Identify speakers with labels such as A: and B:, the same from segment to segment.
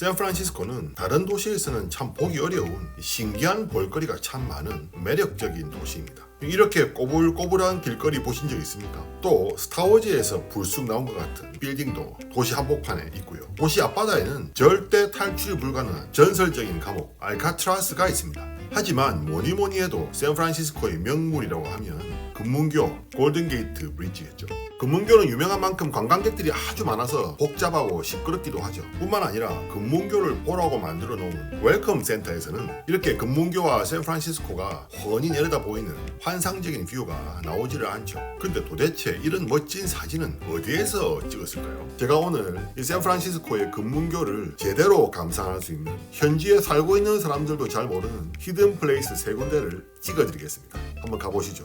A: 샌프란시스코는 다른 도시에서는 참 보기 어려운 신기한 볼거리가 참 많은 매력적인 도시입니다. 이렇게 꼬불꼬불한 길거리 보신 적 있습니까? 또 스타워즈에서 불쑥 나온 것 같은 빌딩도 도시 한복판에 있고요. 도시 앞바다에는 절대 탈출 불가능한 전설적인 감옥 알카트라스가 있습니다. 하지만 뭐니 뭐니 해도 샌프란시스코의 명물이라고 하면 금문교 골든게이트 브리지겠죠. 금문교는 유명한 만큼 관광객들이 아주 많아서 복잡하고 시끄럽기도 하죠. 뿐만 아니라 금문교를 보라고 만들어 놓은 웰컴 센터에서는 이렇게 금문교와 샌프란시스코가 훤히 내려다 보이는 환상적인 뷰가 나오지를 않죠. 근데 도대체 이런 멋진 사진은 어디에서 찍었을까요? 제가 오늘 이 샌프란시스코의 금문교를 제대로 감상할 수 있는 현지에 살고 있는 사람들도 잘 모르는 히든 플레이스 세 군데를 찍어드리겠습니다. 한번 가보시죠.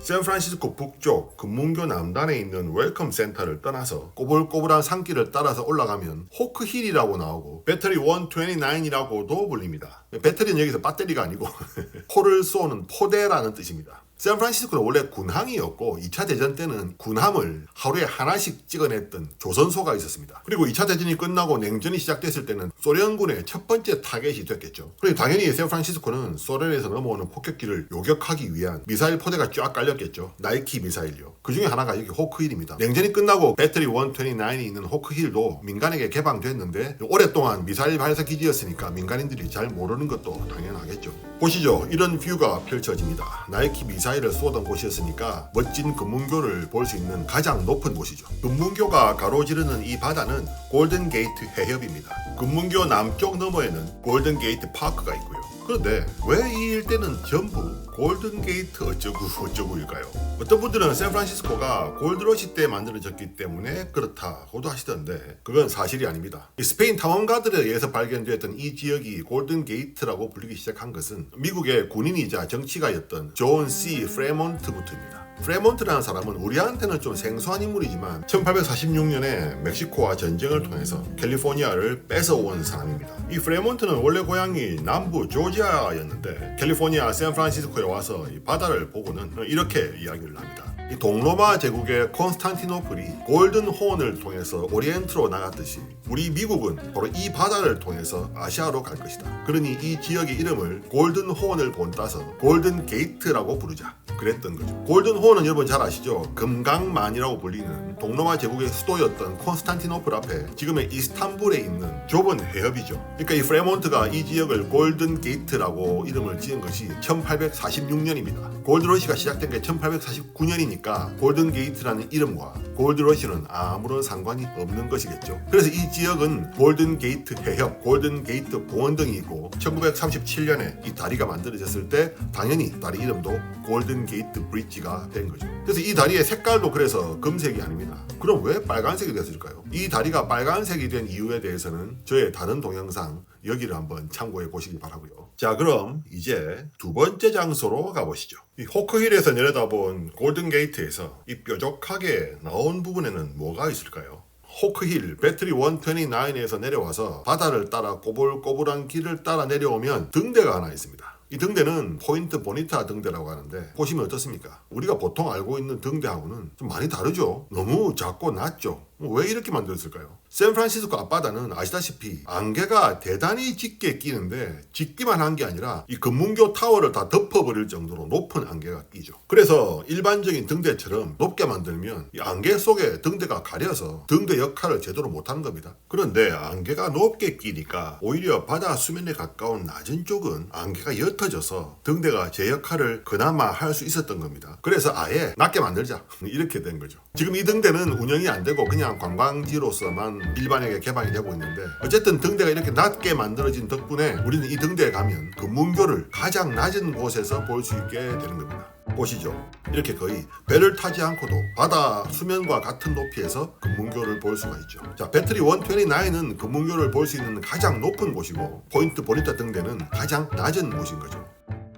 A: 샌프란시스코 북쪽 금문교 남단에 있는 웰컴 센터를 떠나서 꼬불꼬불한 산길을 따라서 올라가면 호크힐이라고 나오고 배터리 129이라고도 불립니다. 배터리는 여기서 배터리가 아니고 포를 쏘는 포대라는 뜻입니다. 샌프란시스코는 원래 군항이었고 2차 대전 때는 군함을 하루에 하나씩 찍어냈던 조선소가 있었습니다. 그리고 2차 대전이 끝나고 냉전이 시작됐을 때는 소련군의 첫 번째 타겟이 됐겠죠. 그리고 당연히 샌프란시스코는 소련에서 넘어오는 폭격기를 요격하기 위한 미사일 포대가 쫙 깔렸겠죠. 나이키 미사일요. 그 중에 하나가 여기 호크힐입니다. 냉전이 끝나고 배터리 129이 있는 호크힐도 민간에게 개방됐는데 오랫동안 미사일 발사 기지였으니까 민간인들이 잘 모르는 것도 당연하겠죠. 보시죠. 이런 뷰가 펼쳐집니다. 나이키 미사일 을 쏘던 곳이었으니까 멋진 금문교를 볼 수 있는 가장 높은 곳이죠. 금문교가 가로지르는 이 바다는 골든 게이트 해협입니다. 금문교 남쪽 너머에는 골든 게이트 파크가 있고요. 그런데 왜 이 일대는 전부 골든게이트 어쩌고 어쩌고일까요? 어떤 분들은 샌프란시스코가 골드러시 때 만들어졌기 때문에 그렇다고도 하시던데 그건 사실이 아닙니다. 이 스페인 탐험가들에 의해서 발견되었던 이 지역이 골든게이트라고 불리기 시작한 것은 미국의 군인이자 정치가였던 존 C. 프레몬트부터입니다. 프레몬트라는 사람은 우리한테는 좀 생소한 인물이지만 1846년에 멕시코와 전쟁을 통해서 캘리포니아를 뺏어온 사람입니다. 이 프레몬트는 원래 고향이 남부 조지아였는데 캘리포니아 샌프란시스코에 와서 이 바다를 보고는 이렇게 이야기를 합니다. 이 동로마 제국의 콘스탄티노플이 골든 호언을 통해서 오리엔트로 나갔듯이 우리 미국은 바로 이 바다를 통해서 아시아로 갈 것이다. 그러니 이 지역의 이름을 골든 호언을 본따서 골든 게이트라고 부르자. 그랬던 거죠. 골든 호언은 여러분 잘 아시죠? 금강만이라고 불리는 동로마 제국의 수도였던 콘스탄티노플 앞에 지금의 이스탄불에 있는 좁은 해협이죠. 그러니까 이 프레몬트가 이 지역을 골든 게이트라고 이름을 지은 것이 1846년입니다. 골드러시가 시작된 게 1849년이니까 골든 게이트라는 이름과 골드러시는 아무런 상관이 없는 것이겠죠. 그래서 이 지역은 골든 게이트 해협, 골든 게이트 공원 등이 있고 1937년에 이 다리가 만들어졌을 때 당연히 다리 이름도 골든 게이트 브릿지가 된 거죠. 그래서 이 다리의 색깔도 그래서 금색이 아닙니다. 그럼 왜 빨간색이 됐을까요? 이 다리가 빨간색이 된 이유에 대해서는 저의 다른 동영상 여기를 한번 참고해 보시기 바라고요. 자, 그럼 이제 두 번째 장소로 가보시죠. 이 호크힐에서 내려다본 골든 게이트에서 이 뾰족하게 나온 부분에는 뭐가 있을까요? 호크힐 배터리 129에서 내려와서 바다를 따라 꼬불꼬불한 길을 따라 내려오면 등대가 하나 있습니다. 이 등대는 포인트 보니타 등대라고 하는데 보시면 어떻습니까? 우리가 보통 알고 있는 등대하고는 좀 많이 다르죠. 너무 작고 낮죠. 왜 이렇게 만들었을까요? 샌프란시스코 앞바다는 아시다시피 안개가 대단히 짙게 끼는데 짙기만 한 게 아니라 이 금문교 타워를 다 덮어버릴 정도로 높은 안개가 끼죠. 그래서 일반적인 등대처럼 높게 만들면 이 안개 속에 등대가 가려서 등대 역할을 제대로 못하는 겁니다. 그런데 안개가 높게 끼니까 오히려 바다 수면에 가까운 낮은 쪽은 안개가 옅어 져서 등대가 제 역할을 그나마 할 수 있었던 겁니다. 그래서 아예 낮게 만들자 이렇게 된 거죠. 지금 이 등대는 운영이 안 되고 그냥 관광지로서만 일반에게 개방이 되고 있는데 어쨌든 등대가 이렇게 낮게 만들어진 덕분에 우리는 이 등대에 가면 금문교를 가장 낮은 곳에서 볼 수 있게 되는 겁니다. 보시죠. 이렇게 거의 배를 타지 않고도 바다 수면과 같은 높이에서 금문교를 볼 수가 있죠. 자, 배터리 129은 금문교를 볼 수 있는 가장 높은 곳이고 포인트 보니타 등대는 가장 낮은 곳인 거죠.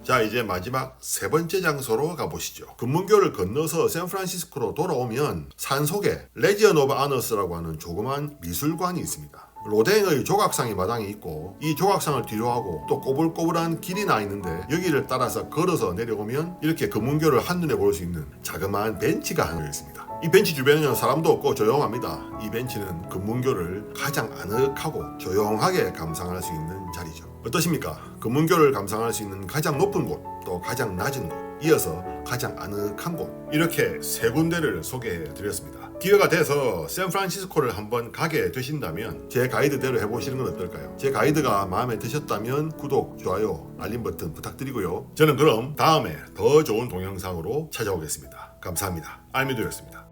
A: 자 이제 마지막 세 번째 장소로 가보시죠. 금문교를 건너서 샌프란시스코로 돌아오면 산 속에 레지언 오브 아너스라고 하는 조그만 미술관이 있습니다. 로댕의 조각상이 마당에 있고 이 조각상을 뒤로 하고 또 꼬불꼬불한 길이 나 있는데 여기를 따라서 걸어서 내려오면 이렇게 금문교를 한눈에 볼 수 있는 자그마한 벤치가 하나 있습니다. 이 벤치 주변에는 사람도 없고 조용합니다. 이 벤치는 금문교를 가장 아늑하고 조용하게 감상할 수 있는 자리죠. 어떠십니까? 금문교를 감상할 수 있는 가장 높은 곳, 또 가장 낮은 곳, 이어서 가장 아늑한 곳 이렇게 세 군데를 소개해 드렸습니다. 기회가 돼서 샌프란시스코를 한번 가게 되신다면 제 가이드대로 해보시는 건 어떨까요? 제 가이드가 마음에 드셨다면 구독, 좋아요, 알림 버튼 부탁드리고요. 저는 그럼 다음에 더 좋은 동영상으로 찾아오겠습니다. 감사합니다. 알미도였습니다.